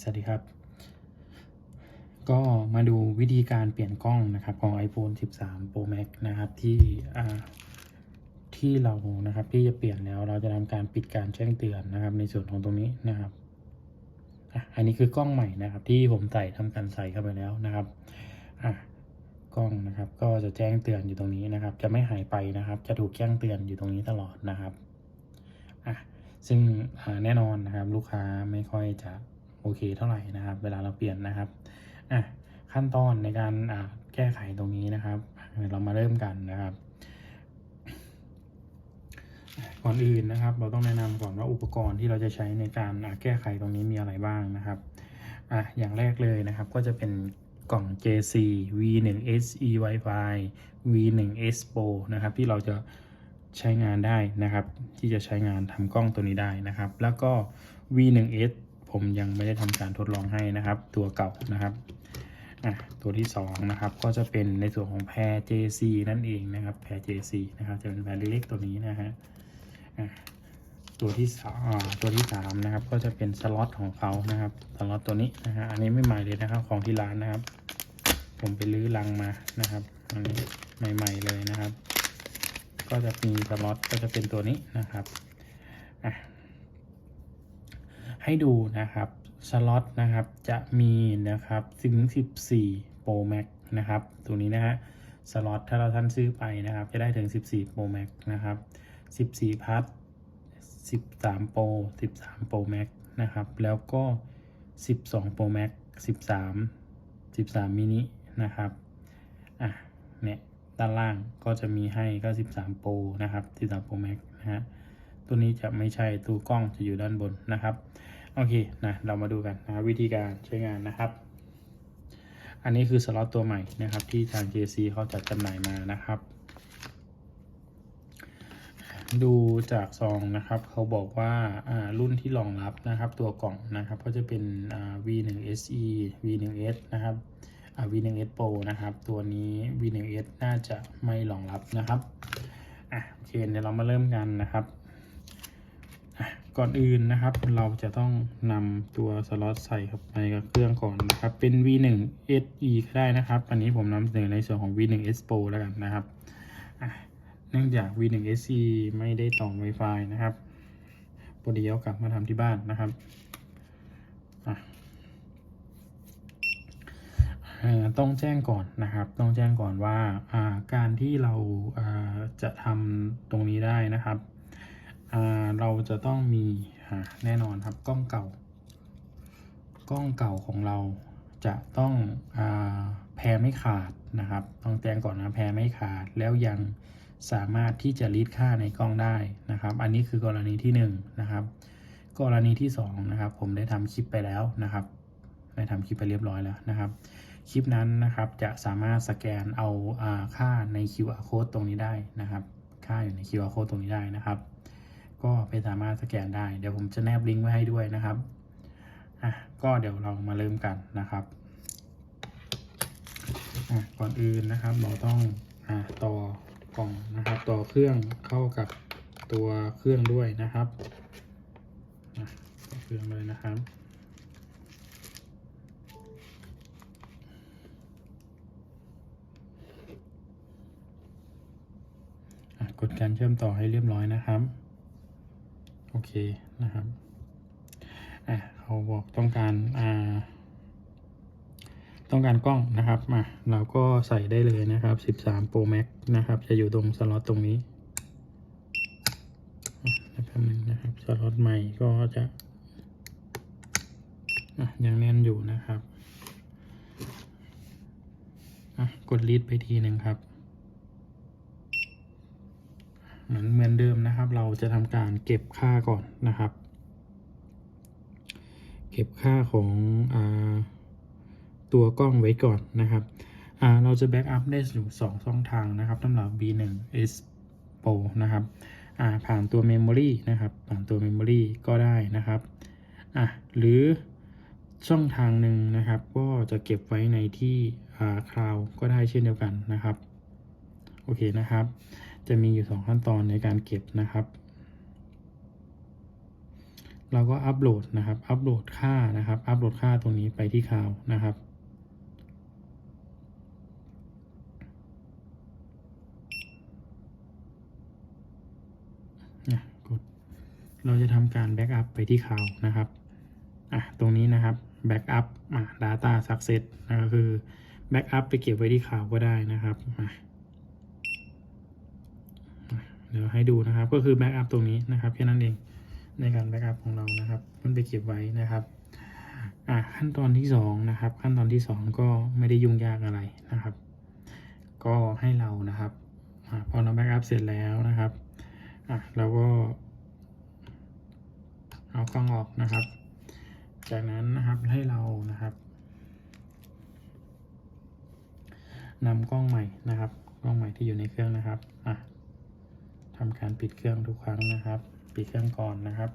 สวัสดีครับ ก็มาดูวิธีการเปลี่ยนกล้องนะครับของ iPhone 13 Pro Max นะครับที่ที่เรานะครับที่จะเปลี่ยนแล้วเราจะทำการปิดการแจ้งเตือนนะครับ ในส่วนของตรงนี้นะครับอ,อันนี้คือกล้องใหม่นะครับ ที่ผมใส่ทำการใส่เข้าไปแล้วนะครับกล้องนะครับ ก็จะแจ้งเตือนอยู่ตรงนี้นะครับ จะไม่หายไปนะครับ จะถูกแจ้งเตือนอยู่ตรงนี้ตลอดนะครับซึ่งแน่นอนนะครับ ลูกค้าไม่ค่อยจะ โอเคเท่าไหร่นะครับ เวลาเราเปลี่ยนนะครับอะขั้นตอนในการอ่าแก้ไขตรงนี้นะครับ เรามาเริ่มกันนะครับ ก่อนอื่นนะครับ เราต้องแนะนำก่อนว่าอุปกรณ์ที่เราจะใช้ในการแก้ไขตรงนี้มีอะไรบ้างนะครับอะอย่างแรกเลยนะครับ ก็จะเป็นกล่อง JC V1SE Wi-Fi V1S Pro นะครับ ที่เราจะใช้งานได้นะครับ ที่จะใช้งานทำกล้องตัวนี้ได้นะครับ แล้วก็ V1S ผมยังไม่ได้ทำการทดลองให้นะครับ ตัวเก่านะครับตัวที่2นะครับก็จะเป็นในส่วนของแพร JC นั่นเองนะครับ แพร JC นะครับจะเป็นแพรเล็กๆตัวนี้นะฮะตัวที่สอ่าตัวที่สามนะครับก็จะเป็นสล็อตของเขานะครับสล็อตตัวนี้นะฮะอันนี้ไม่ใหม่เลยนะครับของที่ร้านนะครับ ผมไปลื้อลังมานะครับอันนี้ใหม่ๆเลยนะครับ ก็จะมีสล็อตก็จะเป็นตัวนี้นะครับอะ ให้ดูนะครับสล็อตนะครับจะมีนะครับถึง 14 Pro Max นะครับ ตัวนี้นะฮะสล็อตถ้าเราท่านซื้อไปนะครับ จะได้ถึง 14 Pro Max นะครับ 14พัท13 Pro 13 Pro Max นะครับ แล้วก็ 12 Pro Max 13 13 mini นะครับอะเนี่ยด้านล่างก็จะมีให้ก็ 13 Pro นะครับ 13 Pro Max นะฮะ ตัวนี้จะไม่ใช่ตัวกล้องจะอยู่ด้านบนนะครับ โอเคนะเรามาดูกันนะวิธีการใช้งานนะครับ อันนี้คือสล็อตตัวใหม่นะครับ ที่ทาง JC เขาจัดจำหน่ายมานะครับ ดูจากซองนะครับ เขาบอกว่าอ่ารุ่นที่รองรับนะครับ ตัวกล่องนะครับก็จะเป็นอ่า V1SE V1S นะครับอ่า V1S Pro นะครับ ตัวนี้ V1S น่าจะไม่รองรับนะครับอะโอเคเดี๋ยวเรามาเริ่มกันนะครับ ก่อนอื่นนะครับ เราจะต้องนำตัวสล็อตใส่เข้าไปกับเครื่องก่อนนะครับ เป็น V1SE ก็ได้นะครับ อันนี้ผมนำเสนอในส่วนของ V1S Pro แล้วกันนะครับเนื่องจาก V1SE ไม่ได้ต่อ Wi-Fi นะครับพอดีเอกลับมาทำที่บ้านนะครับต้องแจ้งก่อนนะครับ ต้องแจ้งก่อนว่าาการที่เราจะทำตรงนี้ได้นะครับ เราจะต้องมีแน่นอนครับกล้องเก่า กล้องเก่าของเราจะต้องอแพรไม่ขาดนะครับ ต้องแจ้งก่อนนะแพรไม่ขาดแล้วยังสามารถที่จะรีดค่าในกล้องได้นะครับ อันนี้คือกรณีที่1นงนะครับ กรณีที่2นะครับ ผมได้ทำคลิปไปแล้วนะครับได้ทำคลิปไปเรียบร้อยแล้วนะครับ คลิปนั้นนะครับจะสามารถสแกนเอาอาค่าใน QR code ตรงนี้ได้นะครับ ค่าอยู่ใน QR code ตรงนี้ได้นะครับ ก็ไปสามารถสแกนได้ เดี๋ยวผมจะแนบลิงก์ไว้ให้ด้วยนะครับอะก็เดี๋ยวเรามาเริ่มกันนะครับอะก่อนอื่นนะครับเราต้องอะต่อกล่องนะครับต่อเครื่องเข้ากับตัวเครื่องด้วยนะครับอะต่อเครื่องเลยนะครับอะกดการเชื่อมต่อให้เรียบร้อยนะครับ อเคนะครับ อะเขาบอกต้องการ อ่า ต้องการกล้องนะครับ มา เราก็ใส่ได้เลยนะครับ 13 Pro Max นะครับ จะอยู่ตรงสล็อตตรงนี้อะแป๊บนึงนะครับ สล็อตใหม่ก็จะยังแน่นอยู่นะครับ กดลีดไปทีหนึ่งครับ เห มือนเดิมนะครับ เราจะทำการเก็บค่าก่อนนะครับ เก็บค่าของอตัวกล้องไว้ก่อนนะครับเราจะแบ็กอัพได้อยู่2ช่องทางนะครับสำหรับ B1S Pro นะครับผ่านตัว Memory นะครับ ผ่านตัว Memory ก็ได้นะครับหรือช่องทางหนึ่งนะครับ ก็จะเก็บไว้ในที่คลาวก็ได้เช่นเดียวกันนะครับ โอเคนะครับ จะมีอยู่ 2 ขั้นตอนในการเก็บนะครับ เราก็อัปโหลดนะครับ อัปโหลดค่านะครับ อัปโหลดค่าตรงนี้ไปที่คลาวนะครับนะกด เราจะทำการแบ็กอัพไปที่คลาวนะครับอะตรงนี้นะครับแบ็กอัพอะ data success นะก็คือแบ็กอัพไปเก็บไว้ที่คลาวก็ได้นะครับอะอะ เดี๋ยวให้ดูนะครับ ก็คือแบ็กอัพตรงนี้นะครับแค่นั้นเองในการแบ็กอัพของเรานะครับ มันไปเก็บไว้นะครับอะขั้นตอนที่สองนะครับ ขั้นตอนที่สองก็ไม่ได้ยุ่งยากอะไรนะครับ ก็ให้เรานะครับอพอเราแบ็กอัพเสร็จแล้วนะครับอะเราก็เอากล้องออกนะครับ จากนั้นนะครับให้เรานะครับนำกล้องใหม่นะครับ กล้องใหม่ที่อยู่ในเครื่องนะครับ ทำการปิดเครื่องทุกครั้งนะครับ ปิดเครื่องก่อนนะครับ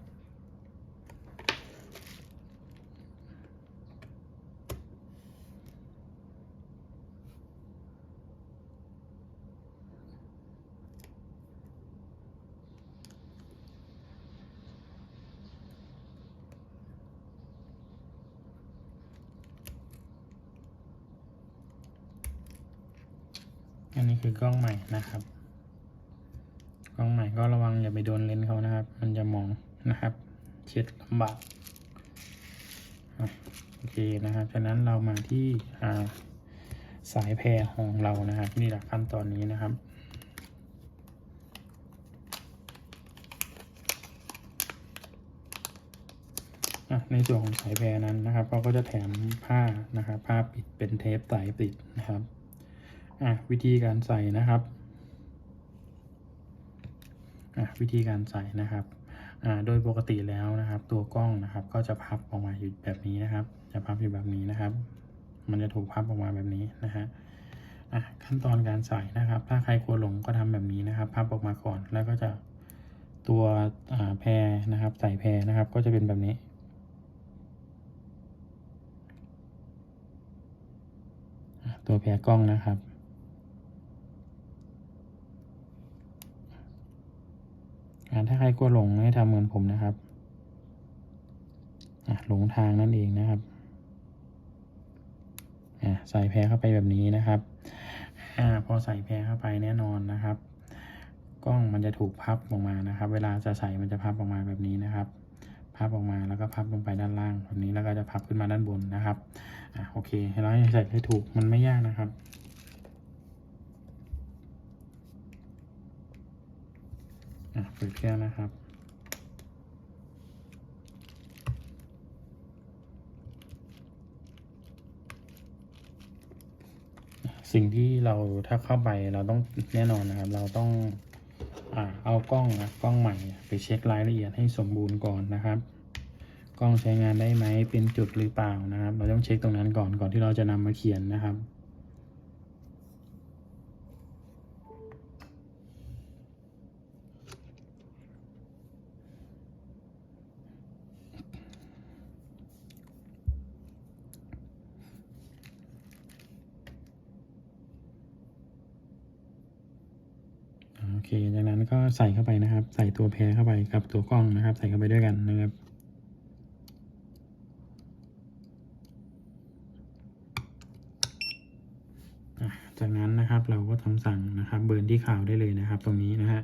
อันนี้คือกล้องใหม่นะครับ ก็ระวังอย่าไปโดนเลนส์เขานะครับ มันจะมองนะครับเช็ดลำบากโอเคนะครับจากนั้นเรามาที่าสายแพรของเรานะครับ นี่แหละขั้นตอนนี้นะครับอะในส่วนของสายแพรนั้นนะครับเขาก็จะแถมผ้านะครับผ้าปิดเป็นเทปใสปิดนะครับอะวิธีการใส่นะครับ วิธีการใส่นะครับโดยปกติแล้วนะครับ ตัวกล้องนะครับ ก็จะพับออกมาอยู่แบบนี้นะครับ จะพับอยู่แบบนี้นะครับ มันจะถูกพับออกมาแบบนี้นะฮะขั้นตอนการใส่นะครับ ถ้าใครกลัวหลงก็ทำแบบนี้นะครับ พับออกมาก่อนแล้วก็จะตัวแพรนะครับ ใส่แพรนะครับ ก็จะเป็นแบบนี้ตัวแพรกล้องนะครับ อ่า ถ้าใครกลัวหลงให้ทำเหมือนผมนะครับหลงทางนั่นเองนะครับใส่แพรเข้าไปแบบนี้นะครับอพอใส่แพรเข้าไปแน่นอนนะครับ กล้องมันจะถูกพับออกมานะครับ เวลาจะใส่มันจะพับออกมาแบบนี้นะครับ พับออกมาแล้วก็พับลงไปด้านล่างแบบนี้แล้วก็จะพับขึ้นมาด้านบนนะครับอโอเคให้เราใส่ให้ถูกมันไม่ยากนะครับ อะเปิดเครื่องนะครับ สิ่งที่เราถ้าเข้าไปเราต้องแน่นอนนะครับ เราต้องอ่าเอากล้องอะกล้องใหม่ไปเช็ครายละเอียดให้สมบูรณ์ก่อนนะครับ กล้องใช้งานได้ไหมเป็นจุดหรือเปล่านะครับ เราต้องเช็คตรงนั้นก่อนก่อนที่เราจะนำมาเขียนนะครับ โอเค จากนั้นก็ใส่เข้าไปนะครับ ใส่ตัวแพรเข้าไปกับตัวกล้องนะครับ ใส่เข้าไปด้วยกันนะครับจากนั้นนะครับเราก็ทำสั่งนะครับเบิร์นที่ข่าวได้เลยนะครับ ตรงนี้นะฮะ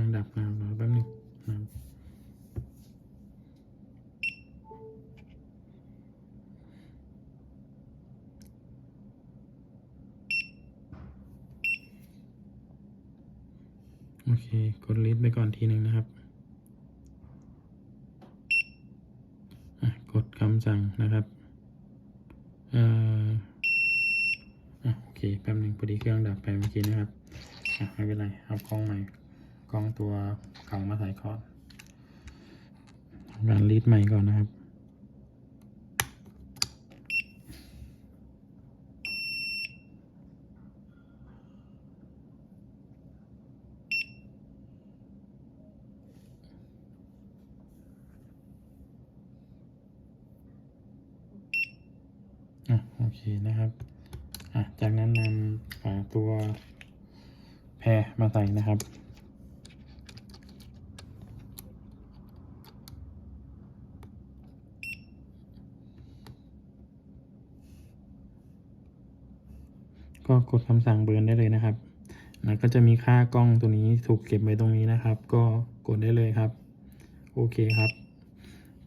อะเครื่องดับนะรอแป๊บนึงนะโอเค กดลิสต์ไปก่อนทีหนึ่งนะครับ กดคำสั่งนะครับเอ่อโอเค แป๊บหนึ่งพอดีเครื่องดับไปเมื่อกี้นะครับ ไม่เป็นไร เอากล้องใหม่ กล้องตัวเก่ามาใส่ก่อนทำการรีดใหม่ก่อนนะครับโอเคนะครับจากนั้นนำตัวแพรมาใส่นะครับ ก็กดคำสั่งเบิร์นได้เลยนะครับนะก็จะมีค่ากล้องตัวนี้ถูกเก็บไว้ตรงนี้นะครับ ก็กดได้เลยครับ โอเคครับ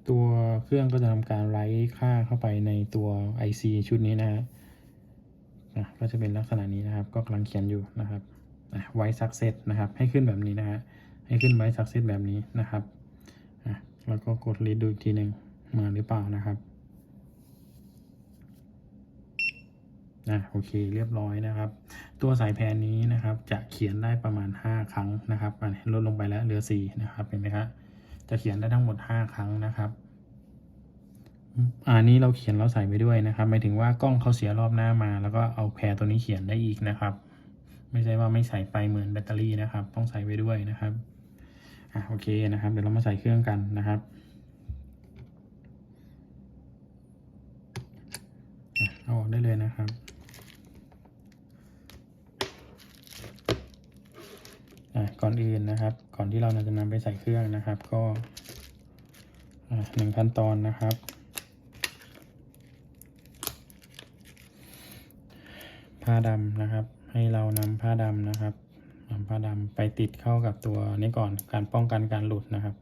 ตัวเครื่องก็จะทำการไลท์ค่าเข้าไปในตัว IC ชุดนี้นะฮะก็จะเป็นลักษณะนี้นะครับ ก็กำลังเขียนอยู่นะครับไว้สักเซตนะครับ ให้ขึ้นแบบนี้นะฮะให้ขึ้นไว้สักเซตแบบนี้นะครับแล้วก็กดรีดดูอีกทีหนึ่งมาหรือเปล่านะครับ อะโอเคเรียบร้อยนะครับ ตัวสายแพนนี้นะครับจะเขียนได้ประมาณ 5 ครั้งนะครับอันลดลงไปแล้วเหลือ4นะครับเห็นไหมครับจะเขียนได้ทั้งหมด 5 ครั้งนะครับอันนี้เราเขียนเราใส่ไปด้วยนะครับหมายถึงว่ากล้องเขาเสียรอบหน้ามา แล้วก็เอาแพรตัวนี้เขียนได้อีกนะครับ ไม่ใช่ว่าไม่ใส่ไปเหมือนแบตเตอรี่นะครับ ต้องใส่ไว้ด้วยนะครับอะโอเคนะครับ เดี๋ยวเรามาใส่เครื่องกันนะครับเอาออกได้เลยนะครับ อะ ก่อนอื่นนะครับ ก่อนที่เราจะนำไปใส่เครื่องนะครับ ก็หนึ่งขั้นตอนนะครับ ผ้าดำนะครับ ให้เรานำผ้าดำนะครับนำผ้าดำไปติดเข้ากับตัวนี้ก่อนการป้องกันการหลุดนะครับ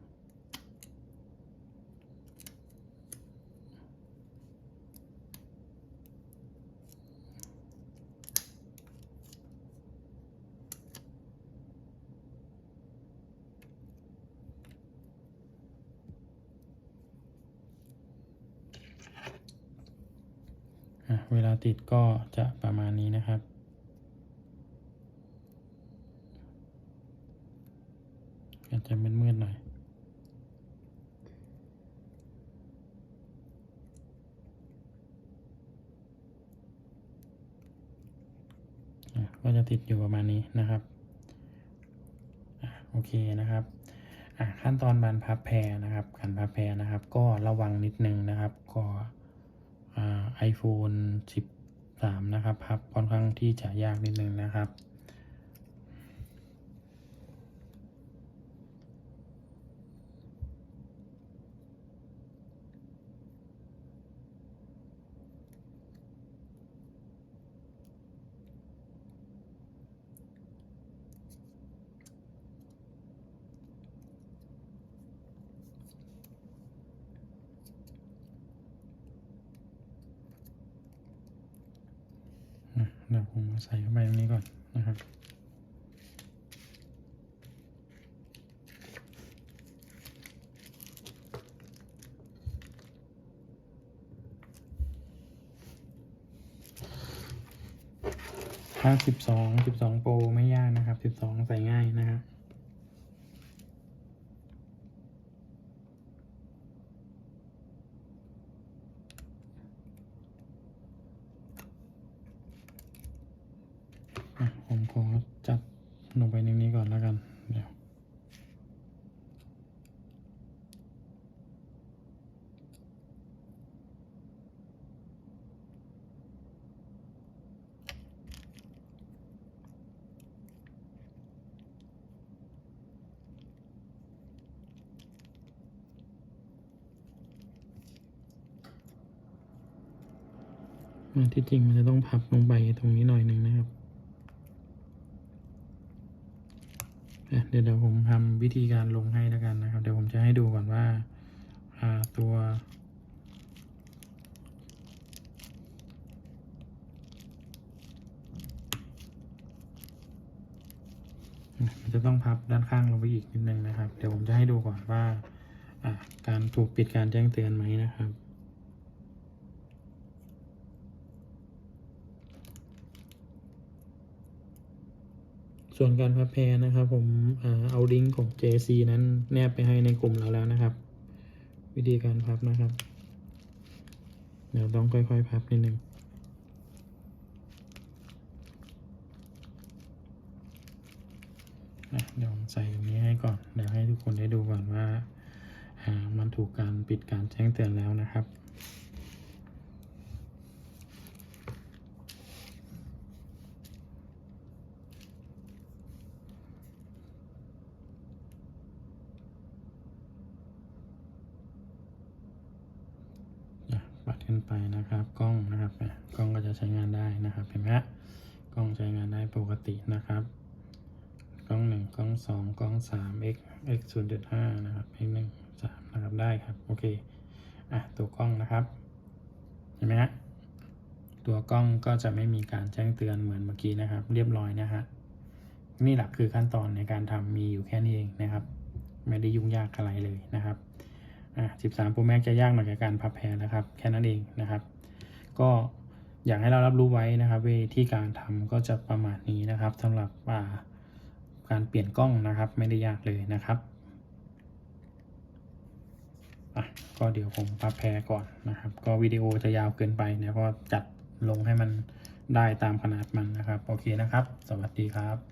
ติดก็จะประมาณนี้นะครับ อาจจะมืดๆหน่อย ก็จะติดอยู่ประมาณนี้นะครับโอเคนะครับขั้นตอนบานพับแพรนะครับการพับแพรนะครับ ก็ระวังนิดนึงนะครับ ก็ ไอโฟน13 นะครับพับค่อนข้างที่จะยากนิดนึงนะครับ อะ เดี๋ยวผมใส่เข้าไปตรงนี้ก่อนนะครับถ้าสิบสองสิบสองโปรไม่ยากนะครับสิบสองใส่ง่ายนะครับ อะผมขอจัดลงไปในนี้ก่อนแล้วกัน เดี๋ยว อะ ที่จริงมันจะต้องพับลงไปตรงนี้หน่อยหนึ่งนะครับเดี๋ยวเดี๋ยวผมทำวิธีการลงให้แล้วกันนะครับ เดี๋ยวผมจะให้ดูก่อนว่าาตัวมันจะต้องพับด้านข้างลงไปอีกนิดนึงนะครับ เดี๋ยวผมจะให้ดูก่อนว่าการถูกปิดการแจ้งเตือนไหมนะครับ ส่วนการพับแพรนะครับ ผมเอาลิงก์ของ JC นั้นแนบไปให้ในกลุ่มเราแล้วนะครับ วิธีการพับนะครับ เดี๋ยวต้องค่อยๆ พับนิดนึงอะเดี๋ยวใส่ตรงนี้ให้ก่อน เดี๋ยวให้ทุกคนได้ดูก่อนว่ามันถูกการปิดการแจ้งเตือนแล้วนะครับ อะปัดขึ้น ไปนะครับกล้องนะครับกล้องก็จะใช้งานได้นะครับเห็นไหมฮะกล้องใช้งานได้ปกตินะครับกล้องหนึ่งกล้องสองกล้องสาม x x ศูนย์จุดห้านะครับ x หนึ่งสามนะครับได้ครับโอเคอะตัวกล้องนะครับเห็นไหมฮะตัวกล้องก็จะไม่มีการแจ้งเตือนเหมือนเมื่อกี้นะครับ เรียบร้อยนะฮะนี่หละคือขั้นตอนในการทำมีอยู่แค่นี้เองนะครับ ไม่ได้ยุ่งยากอะไรเลยนะครับ อะ13 Pro Max จะยากหน่อยกับการพับแพรนะครับ แค่นั้นเองนะครับ ก็อยากให้เรารับรู้ไว้นะครับวิธีการทำก็จะประมาณนี้นะครับสำหรับาการเปลี่ยนกล้องนะครับ ไม่ได้ยากเลยนะครับอะก็เดี๋ยวผมพับแพรก่อนนะครับ ก็วิดีโอจะยาวเกินไปนะก็จัดลงให้มันได้ตามขนาดมันนะครับ โอเคนะครับ สวัสดีครับ